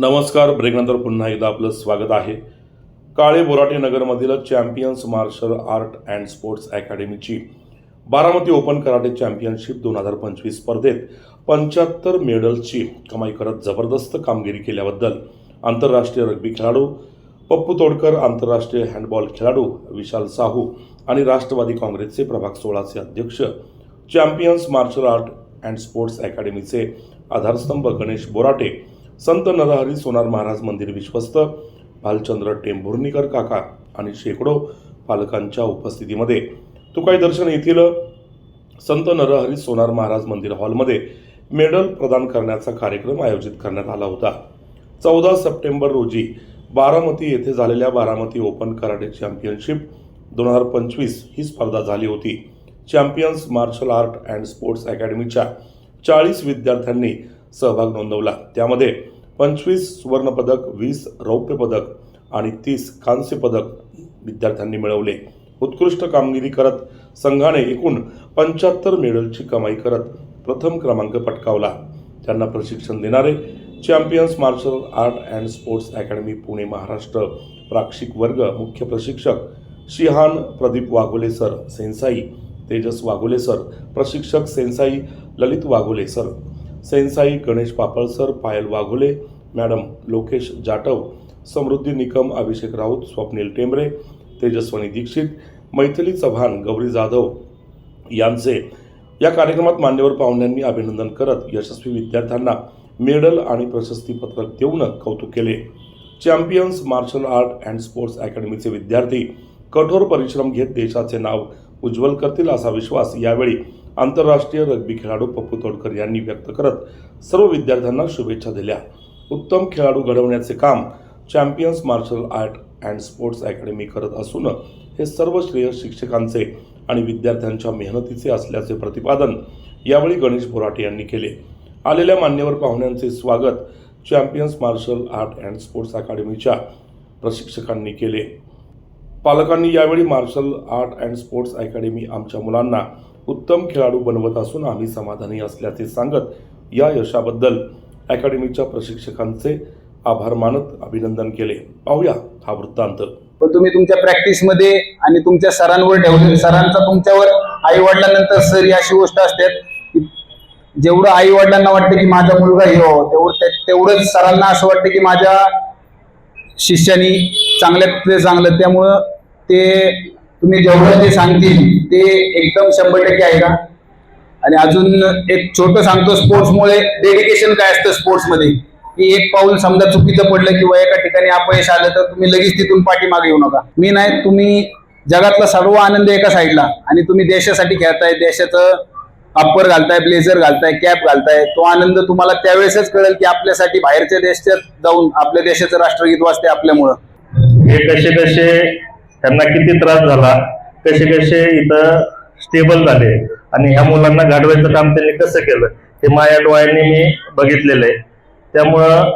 नमस्कार. ब्रेकनंतर पुन्हा एकदा आपलं स्वागत आहे. काळे बोराटे नगरमधील champions martial art and sports अकॅडमीची Baramati open karate championship दोन हजार पंचवीस स्पर्धेत पंच्याहत्तर मेडल्सची कमाई करत जबरदस्त कामगिरी केल्याबद्दल आंतरराष्ट्रीय रग्बी खेळाडू पप्पू तोडकर आंतरराष्ट्रीय हँडबॉल खेळाडू विशाल साहू आणि राष्ट्रवादी काँग्रेसचे प्रभाग सोळाचे अध्यक्ष champions martial art and sports अकॅडमीचे आधारस्तंभ गणेश बोराटे संत नरहरी सोनार महाराज मंदिर विश्वस्त भालचंद्र टेंभुर्णीकर काका आणि शेकडो पालकांच्या उपस्थितीमध्ये तुकाई दर्शन येथील संत नरहरी सोनार महाराज मंदिर हॉलमध्ये मेडल प्रदान करण्याचा कार्यक्रम आयोजित करण्यात आला होता. चौदा सप्टेंबर रोजी बारामती येथे झालेल्या बारामती ओपन कराटे चॅम्पियनशिप दोन हजार पंचवीस ही स्पर्धा झाली होती. Champions martial art and sports अकॅडमीच्या चाळीस विद्यार्थ्यांनी सहभाग नोंदवला. त्यामध्ये पंचवीस सुवर्णपदक वीस रौप्य पदक आणि तीस कांस्य पदक विद्यार्थ्यांनी मिळवले. उत्कृष्ट कामगिरी करत संघाने एकूण पंच्याहत्तर मेडलची कमाई करत प्रथम क्रमांक पटकावला. त्यांना प्रशिक्षण देणारे champions martial art and sports academy Pune Maharashtra प्राक्षिक वर्ग मुख्य प्रशिक्षक shihan Pradeep Waghole sir sensei Tejas Waghole sir प्रशिक्षक sensei Lalit Waghole sir sensei Ganesh पापळसर Payal Waghole madam Lokesh Jatav Samruddhi Nikam Abhishek Raut Swapnil Tembare Tejaswini Dixit Maithili Chavan Gauri Jadhav यांचे या कार्यक्रमात मान्यवर पाहुण्यांनी अभिनंदन करत यशस्वी विद्यार्थ्यांना मेडल आणि प्रशस्तीपत्रक देऊन कौतुक केले. Champions martial art and sports अकॅडमीचे विद्यार्थी कठोर परिश्रम घेत देशाचे नाव उज्ज्वल करतील असा विश्वास यावेळी आंतरराष्ट्रीय रग्बी खेळाडू पप्पू तोडकर यांनी व्यक्त करत सर्व विद्यार्थ्यांना शुभेच्छा दिल्या. उत्तम खेळाडू घडवण्याचे काम champions martial art and sports academy करत असून हे सर्व श्रेय शिक्षकांचे आणि विद्यार्थ्यांच्या मेहनतीचे असल्याचे प्रतिपादन यावेळी गणेश बोराटे यांनी केले. आलेल्या मान्यवर पाहुण्यांचे स्वागत champions martial art and sports अकॅडमीच्या प्रशिक्षकांनी केले. पालकांनी यावेळी martial art and sports academy आमच्या मुलांना उत्तम खेळाडू बनवत असून आम्ही समाधानी असल्याचे सांगत या यशाबद्दल अकॅडमीच्या प्रशिक्षकांचे आभार मानत अभिनंदन केले. पाहूया हा वृत्तांत. पण तुम्ही तुमच्या प्रॅक्टिसमध्ये आणि तुमच्या सरांवर ठेवले सरांचा तुमच्यावर आई वडिलांनंतर सर ही अशी गोष्ट असते की जेवढं आई वडिलांना वाटतं की माझा मुलगा हे हो तेवढं ते- तेवढंच सरांना असं वाटतं की माझ्या शिष्यानी चांगल्यात चांगलं त्यामुळं ते तुम्ही जेवढं ते सांगतील ते एकदम शंभर टक्के आहे का? आणि अजून एक छोटं सांगतो स्पोर्ट्समुळे डेडिकेशन काय असतं स्पोर्ट्समध्ये की एक पाऊल समजा चुकीचं पडलं किंवा एका ठिकाणी अपयश आलं तर तुम्ही लगेच तिथून पाठीमागे येऊ नका. मी नाही तुम्ही जगातला सर्व आनंद एका साईडला आणि तुम्ही देशासाठी खेळताय देशाचं अप्पर घालताय ब्लेझर घालताय कॅप घालताय तो आनंद तुम्हाला त्यावेळेसच कळेल की आपल्यासाठी बाहेरच्या देशात जाऊन आपल्या देशाचं राष्ट्रगीत वाजते आपल्यामुळं. हे कसे कसे त्यांना किती त्रास झाला कसे कसे इथं स्टेबल झाले आणि ह्या मुलांना घडवायचं काम त्यांनी कसं केलं हे माझ्या डोळ्यांनी मी बघितलेलं आहे. त्यामुळं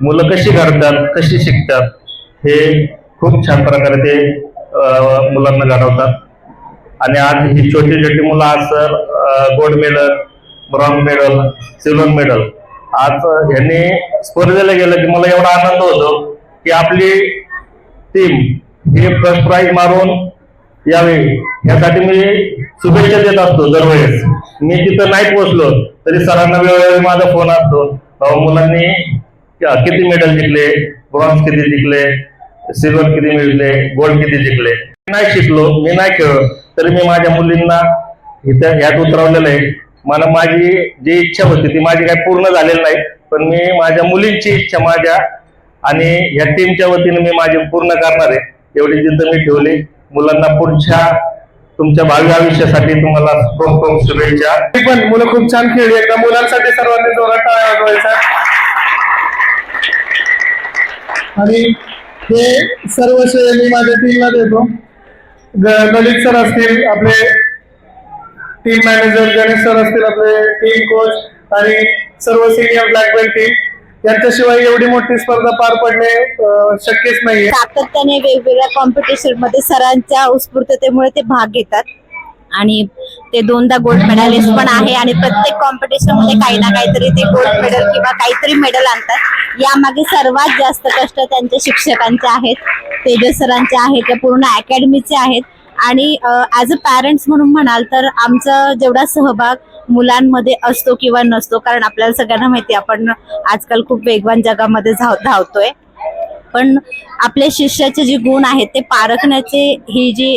मुलं कशी घडतात कशी शिकतात हे खूप छान प्रकारे ते मुलांना घडवतात. आणि आज ही छोटी छोटी मुलं आज sir gold medal bronze medal silver medal आज ह्यांनी स्पर्धेला गेलं की मला एवढा आनंद होतो की आपली टीम हे फर्स्ट प्राईज मारून यावे. यासाठी मी शुभेच्छा देत असतो दरवेळेस. मी तिथं नाही पोहोचलो तरी सरांना वेळोवेळी माझा फोन असतो. मुलांनी किती मेडल जिंकले? ब्रॉन्झ किती जिंकले? सिल्वर किती मिळले गोल्ड किती जिंकले? मी नाही शिकलो मी नाही खेळलो तरी मी माझ्या मुलींना इथं ह्यात उतरवलेलं आहे. मला माझी जी इच्छा होती ती माझी काही पूर्ण झालेली नाही पण मी माझ्या मुलींची इच्छा माझ्या आणि या टीमच्या वतीने मी माझी पूर्ण करणार आहे. एवढी जिद्द मी ठेवली. मुलांना पुढच्या तुमच्या भावी आयुष्यासाठी तुम्हाला खूप खूप शुभेच्छा. ती पण मुलं खूप छान खेळली. एकदा मुलांसाठी सर्वांनी जोरात टाळ्या आणि हे सर्व श्रेय मी माझ्या टीमला देतो. गणित ललित सर असतील आपले टीम मॅनेजर गणेश सर असतील आपले टीम कोच आणि सर्व सिनियर ब्लॅक बेल्ट टीम यांच्याशिवाय एवढी मोठी स्पर्धा पार पडणे शक्यच नाहीये. सातत्याने वेगवेगळ्या कॉम्पिटिशनमध्ये सरांच्या उत्स्फूर्ततेमुळे ते भाग घेतात. आणि ते दोनदा गोल्ड मेडलिस्ट पण आहे आणि प्रत्येक कॉम्पिटिशनमध्ये काही ना काहीतरी ते गोल्ड मेडल किंवा काहीतरी मेडल आणतात. यामागे सर्वात जास्त कष्ट त्यांच्या शिक्षकांचे आहेत. तेजस सरांचे आहेत त्या पूर्ण अकॅडमीचे आहेत. आणि ॲज अ पॅरेंट्स म्हणून म्हणाल तर आमचा जेवढा सहभाग मुलांमध्ये असतो किंवा नसतो कारण आपल्याला सगळ्यांना माहिती आपण आजकाल खूप वेगवान जगामध्ये धाव धावतोय. पण आपल्या शिष्याचे जे गुण आहेत ते पारखण्याचे ही जी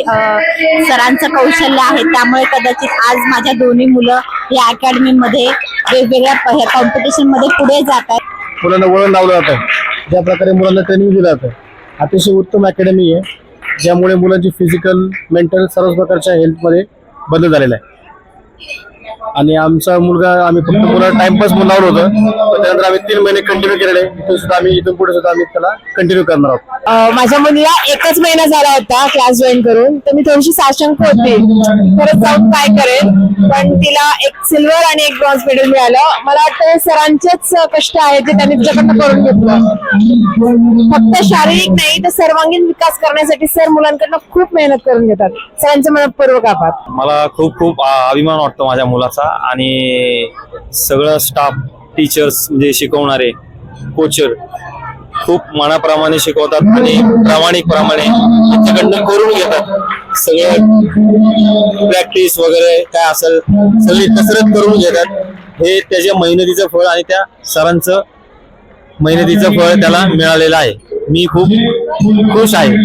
सरांचं कौशल्य आहे त्यामुळे कदाचित आज माझ्या दोन्ही मुलं या अकॅडमीमध्ये वेगवेगळ्या कॉम्पिटिशनमध्ये पुढे जात आहेत. मुलांना वळण लावलं जातं ज्या प्रकारे मुलांना ट्रेनिंग दिलं जातं अतिशय उत्तम अकॅडमी आहे ज्यामुळे मुलांची फिजिकल मेंटल सर्व प्रकारच्या हेल्थमध्ये बदल झालेला आहे. आणि आमचा मुलगा आम्ही फक्त मुलाला टाइमपास म्हणून लावलं होतं. पण त्यानंतर आम्ही तीन महिने कंटिन्यू केलेले. आहे इथून सुद्धा आम्ही इथून पुढे सुद्धा आम्ही त्याला कंटिन्यू करणार आहोत. माझ्या मुलीला एकच महिना झाला होता क्लास जॉईन करून. तर मी थोडीशी साशंक होते. खरंच जाऊन काय करेल पण तिला एक सिल्वर आणि एक ब्रॉन्झ मेडल मिळालं. मला वाटतं सरांचेच कष्ट आहेत जे त्यांनी तिच्याकडनं करून घेतलं. फक्त शारीरिक नाही तर सर्वांगीण विकास करण्यासाठी सर मुलांकडनं खूप मेहनत करून घेतात. सरांचे मनपूर्वक आभार. मला खूप खूप अभिमान वाटतो माझ्या मुलाचा. आणि सगळं स्टाफ टीचर्स म्हणजे शिकवणारे कोचर खूप मनाप्रमाणे शिकवतात आणि प्रामाणिकप्रमाणे त्यांच्याकडनं करून घेतात. सगळं प्रॅक्टिस वगैरे काय असेल सगळी कसरत करून घेतात. हे त्याच्या मेहनतीचं फळ आणि त्या सरांचं मेहनतीचं फळ त्याला मिळालेलं आहे. मी खूप खुश आहे.